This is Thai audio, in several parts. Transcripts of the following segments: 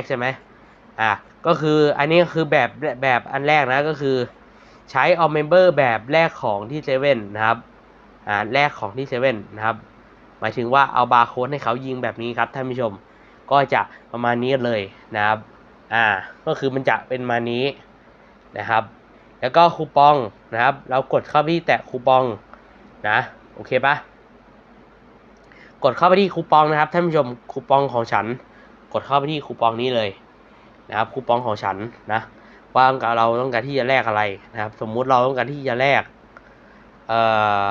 กใช่ไหมอะก็คืออันนี้คือแบบแบบอันแรกนะก็คือใช้ออมเมมเบอร์แบบแรกของที่เซเว่นนะครับอ่าแรกของที่เซเว่นนะครับหมายถึงว่าเอาบาร์โค้ดให้เขายิงแบบนี้ครับท่านผู้ชมก็จะประมาณนี้เลยนะครับอ่าก็คือมันจะเป็นมานี้นะครับ แล้วก็คูปองนะครับ เรากดเข้าไปที่แตะคูปองนะโอเคปะกดเข้าไปที่คูปองนะครับท่านผู้ชมคูปองของฉัน กดเข้าไปที่คูปองนี้เลยนะครับคูปองของฉันนะว่าเราต้องการที่จะแลกอะไรนะครับ สมมุติเราต้องการที่จะแลกเอ่อ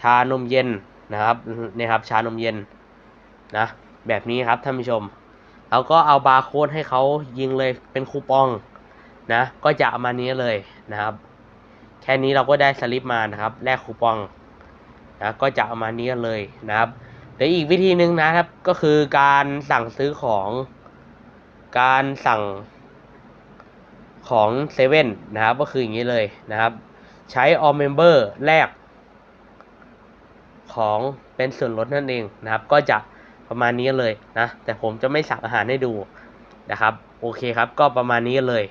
ชานมเย็นนะครับนี่ครับชานมเย็นนะแบบนี้ครับท่านผู้ชมแล้วก็เอาบาร์โค้ดให้เขายิงเลยเป็นคูปองนะก็จะเอามานี้เลยนะครับ แค่นี้เราก็ได้สลิปมานะครับแลกคูปองนะก็จะเอามานี้เลยนะครับ หรืออีกวิธีหนึ่งนะครับ ก็คือการสั่งซื้อของ การสั่งของเซเว่นนะครับ ก็คืออย่างนี้เลยนะครับ ใช้ all member แลกของเป็นส่วนลดนั่นเองนะครับ ก็จะประมาณนี้เลยนะ แต่ผมจะไม่สั่งอาหารให้ดูนะครับ โอเคครับ ก็ประมาณนี้เลย